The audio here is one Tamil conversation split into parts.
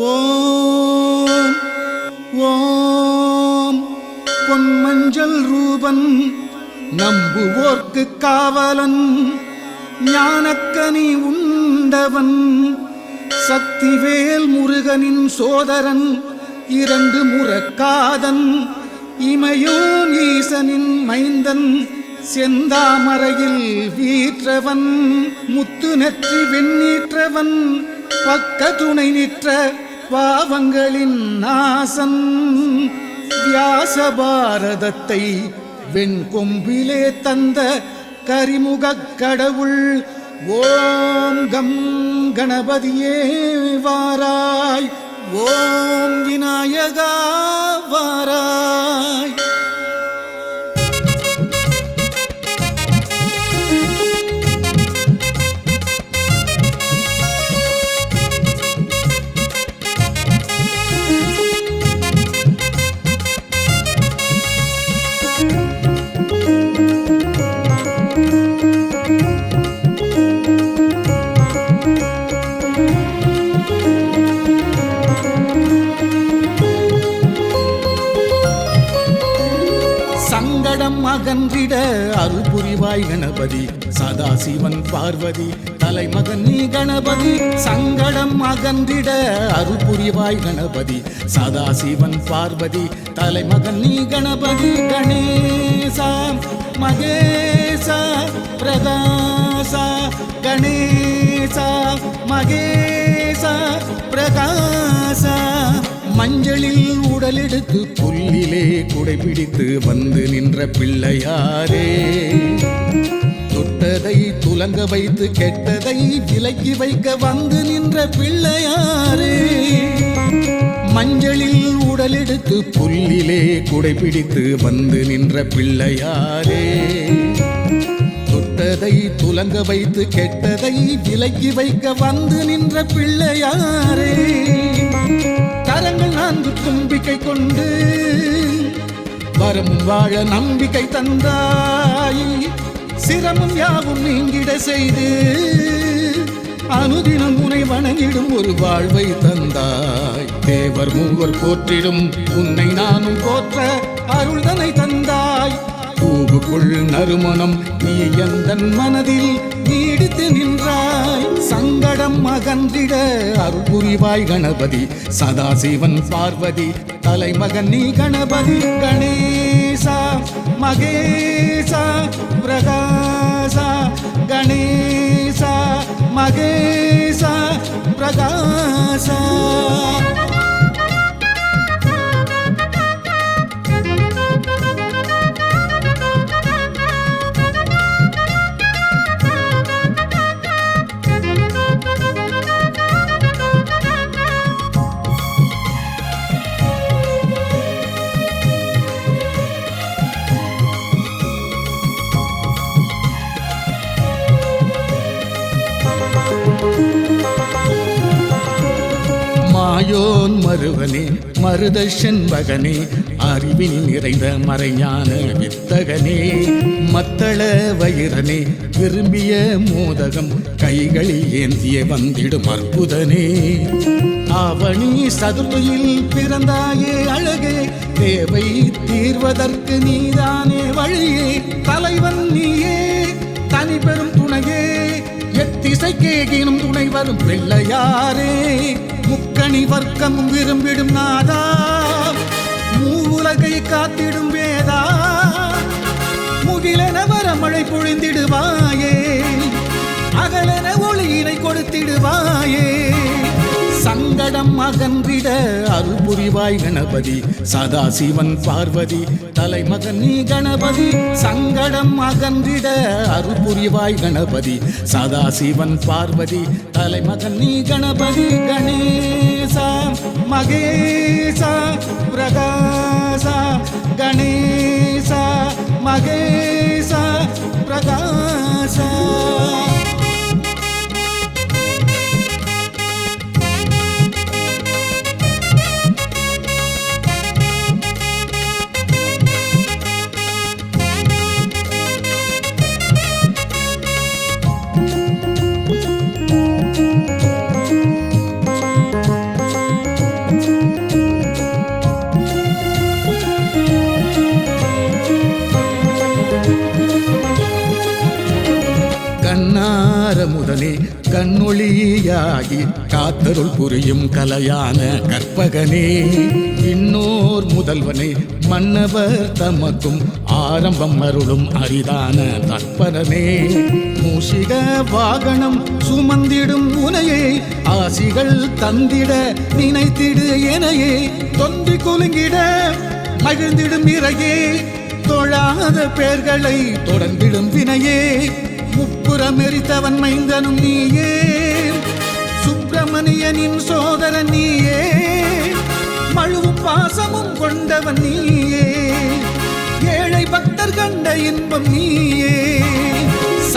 ஓம் ஓம். பொன்மஞ்சள் ரூபன் நம்புவோர்க்கு காவலன் ஞானக்கனி உண்டவன் சக்திவேல் முருகனின் சோதரன் இரண்டு முறக்காதன் இமையோன் ஈசனின் மைந்தன் செந்தாமரையில் வீற்றவன் முத்து நெற்றி வெண்ணீற்றவன் பக்க துணை நிற்ற பாவங்களின் நாசன் வியாச பாரதத்தை வெண்கொம்பிலே தந்த கரிமுகக் கடவுள் ஓம் கம் கணபதியே வாராய். ஓம் விநாயகா வாராய். சங்கடம் அகன்றிட அருள் புரிவாய் கணபதி சதாசிவன் பார்வதி தலைமகன் நீ கணபதி சங்கடம் அகன்றிட அருள் புரிவாய் கணபதி சதாசிவன் பார்வதி தலைமகன் நீ கணபதி கணேசா மகேசா பிரகாசா கணேசா மகேசா பிரகாசா மஞ்சளில் உடலெடுத்து புல்லிலே குடைபிடித்து வந்து நின்ற பிள்ளையாரே. தொட்டதை துலங்க வைத்து கெட்டதை விலக்கி வைக்க வந்து நின்ற பிள்ளையாரே. மஞ்சளில் உடலெடுத்து புல்லிலே குடைபிடித்து வந்து நின்ற பிள்ளையாரே. தொட்டதை துலங்க வைத்து கெட்டதை விலக்கி வைக்க வந்து நின்ற பிள்ளையாரே. கரங்கள் நான்கு தும்பிக்கை கொண்டு வரமும் வாழ நம்பிக்கை தந்தாய். சிரமம் யாவும் நீங்கிட செய்து அனுதினம் உனை வணங்கிடும் ஒரு வாழ்வை தந்தாய். தேவர் மூவர் போற்றிடும் உன்னை நானும் போற்ற அருள்தனை தந்தாய். பூவுக்குள் நறுமணம் நீ எந்தன் மனதில் ஈடுத்து நின்றாய். சங்கடம் அகன்றிட அருள் புரிவாய் கணபதி. சதாசிவன் பார்வதி தலைமகன் நீ கணபதி. கணேசா மகேசா பிரகாசா. கணேசா மகேசா பிரகாசா. மாயோன் மருவனே மருதஷன் மகனே அறிவில் நிறைந்த மறைஞான வித்தகனே மத்தள வயிறனே விரும்பிய மோதகம் கைகளில் ஏந்திய வந்திடும் அற்புதனே. அவனி சதுர்த்தியில் பிறந்தாயே அழகே தேவை தீர்வதற்கு நீதானே வழியே தலைவன் நீயே தனி பெரும் துணையே எத்திசைக்கேகினும் துணை வரும் பிள்ளையாரே முக்கணி வர்க்கமும் விரும்பிடும் நாதா மூவுலகை காத்திடும் வேதா முகிலென வரமழை பொழிந்திடுவாயே அகலென ஒளியினை கொடுத்திடுவாயே. சங்கடம் அகன்றிட அருள் புரிவாய் கணபதி சதாசிவன் பார்வதி தலைமகன் நீ கணபதி. சங்கடம் அகன்றிட அருள் புரிவாய் கணபதி சதாசிவன் பார்வதி தலைமகன் நீ கணபதி. கணேசா மகேசா பிரகாசா கணேசா மகேசா பிரகாசா. கண்ணொளியாகி காத்தருள் புரியும் கலையான கற்பகனே. இன்னோர் முதல்வனே மன்னவர் தமக்கும் ஆரம்பம் அருளும் அரிதான தற்பரனே. மூஷிக வாகனம் சுமந்திடும் உனையே ஆசிகள் தந்திட நினைத்திடு எனையே. தொந்தி குலுங்கிட மகிழ்ந்திடும் இறையே தொழாத பேர்களை தொடர்ந்திடும் வினையே. முப்புறம் எரித்தவன் மைந்தனும் நீயே. சுப்பிரமணியனின் சோதரன் நீயே. மழுவும் பாசமும் கொண்டவன் நீயே. ஏழை பக்தர் கண்ட இன்பம் நீயே.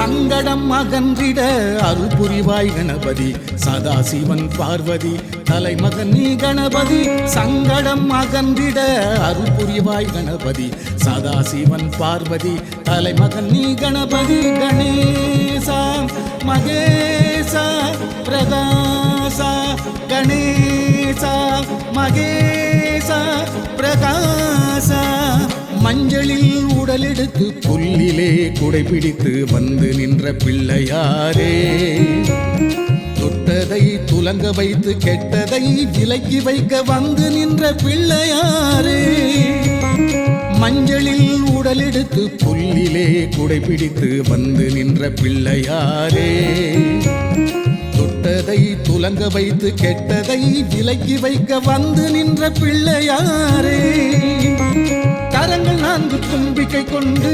சங்கடம் அகன்றிட அருள் புரிவாய் கணபதி சதாசிவன் பார்வதி தலைமகன் நீ கணபதி சங்கடம் அகன்றிட அருள் புரிவாய் கணபதி சதாசிவன் பார்வதி தலைமகன் நீ கணபதி கணேசா மகேசா பிரகாசா கணேசா மகேசா பிரகாசா. மஞ்சளில் உடலெடுத்து புல்லிலே குடைபிடித்து வந்து நின்ற பிள்ளையாரே. தொட்டதை துலங்க வைத்து கெட்டதை விலக்கி வைக்க வந்து நின்ற பிள்ளையாரே. மஞ்சளில் உடலெடுத்து புல்லிலே குடைபிடித்து வந்து நின்ற பிள்ளையாரே. நல்லதை துலங்க வைத்து கெட்டதை விலக்கி வைக்க வந்து நின்ற பிள்ளையாரே. கரங்கள் நான்கு தும்பிக்கை கொண்டு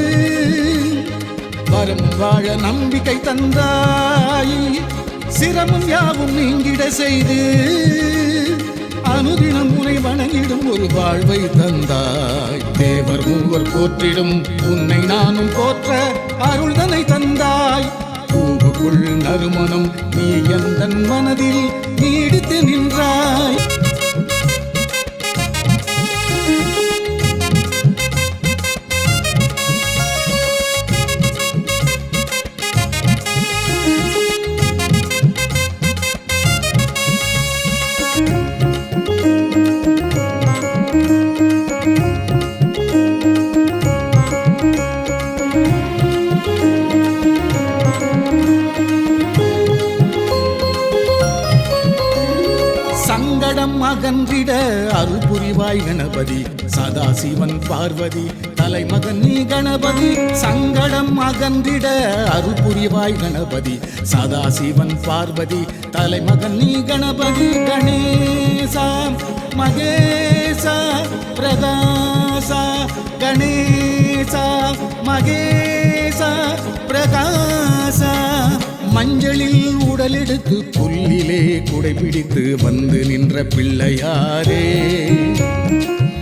வரும் வாழ நம்பிக்கை தந்தாய். சிரமம் யாவும் நீங்கிட செய்து அனுதினம் உனை வணங்கிடும் ஒரு வாழ்வை தந்தாய். தேவர் மூவர் போற்றிடும் உன்னை நானும் போற்ற அருள்தனை தந்தாய். உள் நறுமணம் நீ எந்த மனதில் நீடித்து நின்றாய்? அகன்றிட அருள் புரிவாய் கணபதி சதாசிவன் பார்வதி தலைமகன் நீ கணபதி சங்கடம் அகன்றிட அருள் புரிவாய் கணபதி சதாசிவன் பார்வதி தலைமகன் நீ கணபதி கணேசா மகேசா பிரகாசா கணேசா மகேசா பிரகாசா. மஞ்சளில் உடலெடுத்து புல்லிலே குடைபிடித்து வந்து நின்ற பிள்ளையாரே.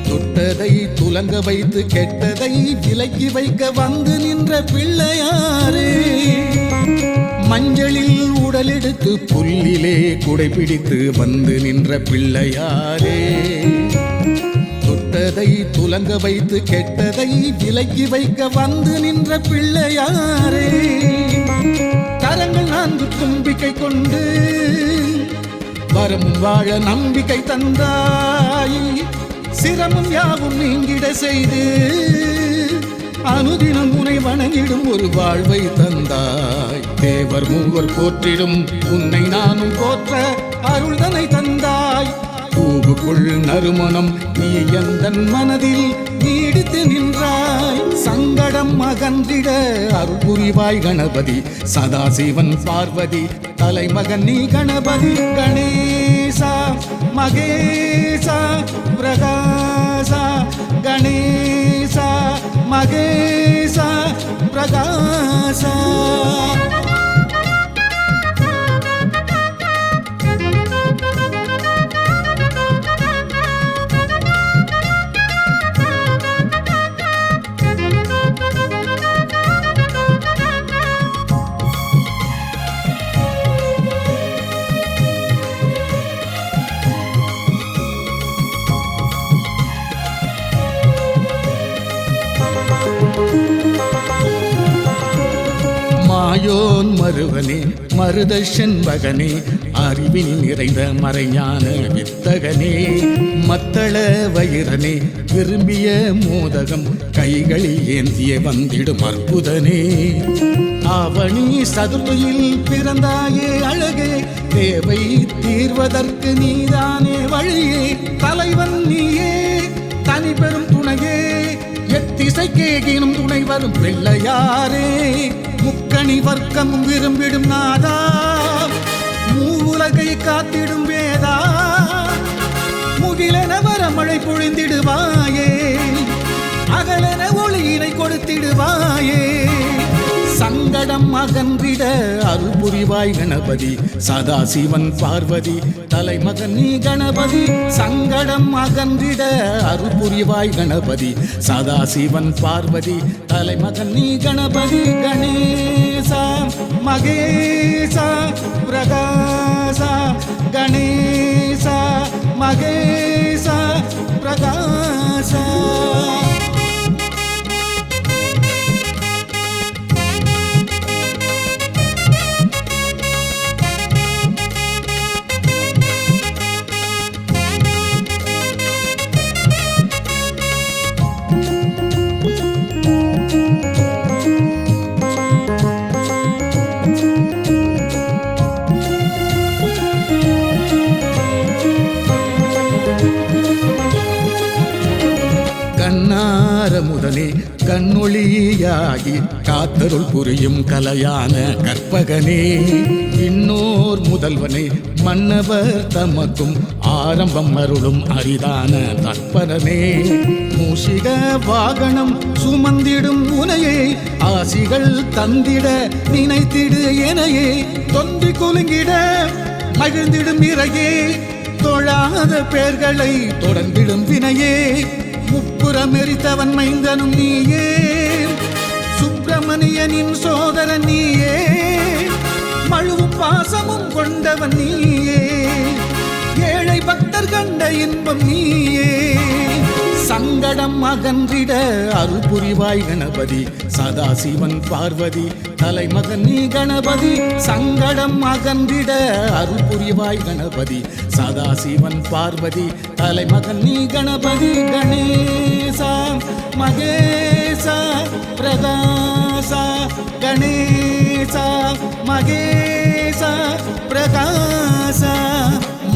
தொட்டதை துலங்க வைத்து கெட்டதை விலக்கி வைக்க வந்து நின்ற பிள்ளையாரே. மஞ்சளில் உடலெடுத்து புல்லிலே குடைபிடித்து வந்து நின்ற பிள்ளையாரே. தொட்டதை துலங்க வைத்து கெட்டதை விலக்கி வைக்க வந்து நின்ற பிள்ளையாரே. கரங்கள் நான்கு தும்பிக்கை கொண்டு வரும் வாழ நம்பிக்கை தந்தாய் சிரமம் யாவும் நீங்கிட செய்து அனுதினம் உனை வணங்கிடும் ஒரு வாழ்வை தந்தாய். தேவர் மூவர் போற்றிடும் உன்னை நானும் போற்ற அருள்தனை தந்தாய். பூவுக்குள் நறுமணம் நீ எந்த மனதில் நீடித்து நின்றாய். சங்கடம் அகன்றிட அருள் புரிவாய் கணபதி. சதாசிவன் பார்வதி தலைமகன் நீ கணபதி. கணேசா மகே மருவனே மருதஷன் மகனே அறிவில் நிறைந்த மறைஞான வித்தகனே மத்தள வயிறனே விரும்பிய மோதகம் கைகளில் ஏந்திய வந்திடும் அற்புதனே. அவனி சதுர்த்தியில் பிறந்தாயே அழகே தேவை தீர்வதற்கு நீதானே வழியே தலைவன் நீயே தனி பெரும் துணையே எத்திசைக்கேகினும் துணை வரும் பிள்ளையாரே முக்கணி வர்க்கமும் விரும்பிடும் நாதா மூவுலகை காத்திடும் வேதா முகிலென வரமழை பொழிந்திடுவாயே அகலென ஒளியினை கொடுத்திடுவாயே. சங்கடம் அகன்றிட அருள் புரிவாய் கணபதி சதாசிவன் பார்வதி தலைமகன் நீ கணபதி. சங்கடம் அகன்றிட அருள் புரிவாய் கணபதி சதாசிவன் பார்வதி தலைமகன் நீ கணபதி. கணேசா மகேசா பிரகாசா கணேசா மகே கண்ணொளியாகி காத்தருள் புரியும் கலையான கற்பகனே இன்னோர் முதல்வனே மன்னவர் தமக்கும் ஆரம்பம் அருளும் அரிதான தற்பரனே. மூஷிக வாகனம் சுமந்திடும் உனையே ஆசிகள் தந்திட நினைத்திடு எனையே. தொந்தி குலுங்கிட மகிழ்ந்திடும் இறையே தொழாத பேர்களை தொடர்ந்திடும் வினையே. முப்புறம் மைந்தனும் நீயே. சுப்பிரமணியனின் சோதரன் நீயே. மழுவும் பாசமும் கொண்டவன் நீயே. ஏழை பக்தர் கண்ட இன்பம் நீயே. சங்கடம் அகன்றிட அருள் புரிவாய் கணபதி சதாசிவன் பார்வதி தலைமகன் நீ கணபதி சங்கடம் அகன்றிட அருள் புரிவாய் கணபதி சதாசிவன் பார்வதி தலைமகன் நீ கணபதி கணேசா மகேசா பிரகாசா கணேசா மகேசா பிரகாசா.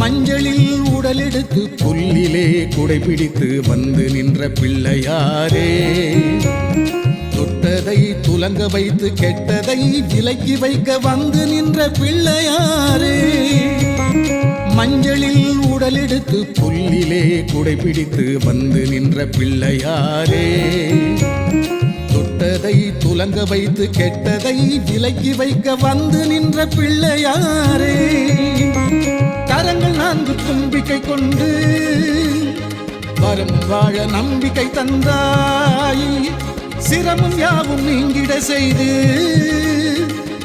மஞ்சளில் உடலெடுத்து புல்லிலே குடைபிடித்து வந்து நின்ற பிள்ளையாரே. தொட்டதை துலங்க வைத்து கெட்டதை விலக்கி வைக்க வந்து நின்ற பிள்ளையாரே. மஞ்சளில் உடலெடுத்து புல்லிலே குடைபிடித்து வந்து நின்ற பிள்ளையாரே. தொட்டதை துலங்க வைத்து கெட்டதை விலக்கி வைக்க வந்து நின்ற பிள்ளையாரே. தும்பிக்கை கொண்டு வரும் வாழ நம்பிக்கை தந்தாய். சிரமம் யாவும் நீங்கிட செய்து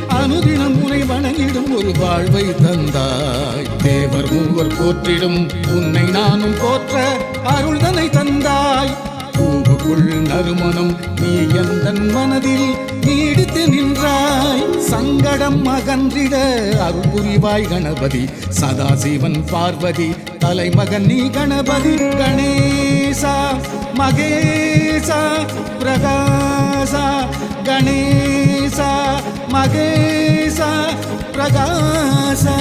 அனுதினம் உனை வணங்கிடும் ஒரு வாழ்வை தந்தாய். தேவர் மூவர் போற்றிடும் உன்னை நானும் போற்ற அருள்தனை தந்தாய். பூவுக்குள் நறுமணம் நீ எந்த மனதில் நீடித்து நின்றாய். சங்கடம் அகன்றிட அருள்புரிவாய் கணபதி சதாசிவன் பார்வதி தலைமகன் நீ கணபதி கணேசா மகேசா பிரகாசா கணேசா மகேசா பிரகாசா.